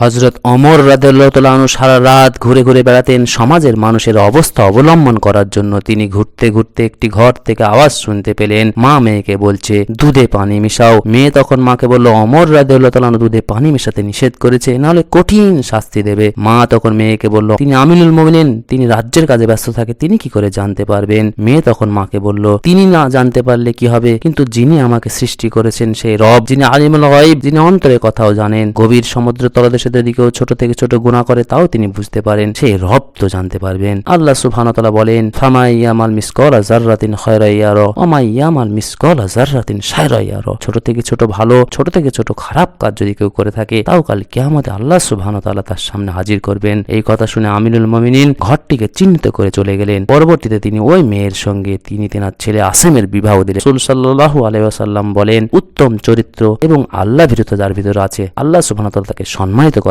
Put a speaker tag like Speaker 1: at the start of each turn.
Speaker 1: হজরত অমর রাদেল্লাহতালু সারা রাত ঘুরে ঘুরে বেড়াতেন। সমাজের মানুষের অবস্থা অবলম্বন করার জন্য তিনি ঘুরতে ঘুরতে একটি ঘর থেকে আওয়াজ শুনতে পেলেন। মা মেয়েকে বলছে, দুধে পানি মিশাও। মেয়ে তখন মাকে বলল অমর রাদেল্লাহতালু দুধে পানি মিশাতে নিষেধ করেছে নাহলে কঠিন শাস্তি দেবে। মা তখন মেয়েকে বলল, তিনি আমিনুল মোমিনিন, তিনি রাজ্যের কাজে ব্যস্ত থাকে, তিনি কি করে জানতে পারবেন? মেয়ে তখন মাকে বলল, তিনি না জানতে পারলে কি হবে? কিন্তু যিনি আমাকে সৃষ্টি করেছেন, সেই রব, যিনি আলিমুল গাইব যিনি অন্তরে কথাও জানেন। গভীর সমুদ্র তলদেশের দিকেও ছোট থেকে ছোট গুণা করে, তাও তিনি বুঝতে পারেন, সেই রব তো জানতে পারবেন। আল্লাহ সুবহানাহু বলেন ফামাইয়ামাল মিসকলা জাররাতিন খায়রাইয়ার অমাইয়ামাল মিসকলা জাররাতিন শায়রাইয়ার ছোট থেকে ছোট ভালো, ছোট থেকে ছোট খারাপ কাজ যদি কেউ করে থাকে, তাও কাল কিয়ামতে আল্লাহ সুবহানাহু তাআলা তার সামনে হাজির করবেন। এই কথা শুনে আমিনুল মুমিনিন ঘরটিকে চিহ্নিত করে চলে গেলেন। পরবর্তীতে তিনি ওই মেয়ের সঙ্গে, তিনি তেনার ছেলে আসিমের বিবাহ দিলেন। আলাইহি ওয়াসাল্লাম বলেন, উত্তম চরিত্র এবং আল্লাহ ভীরুতা যার ভিতরে আছে, আল্লাহ সুবহানাহু তাআলা তাকে সম্মানিত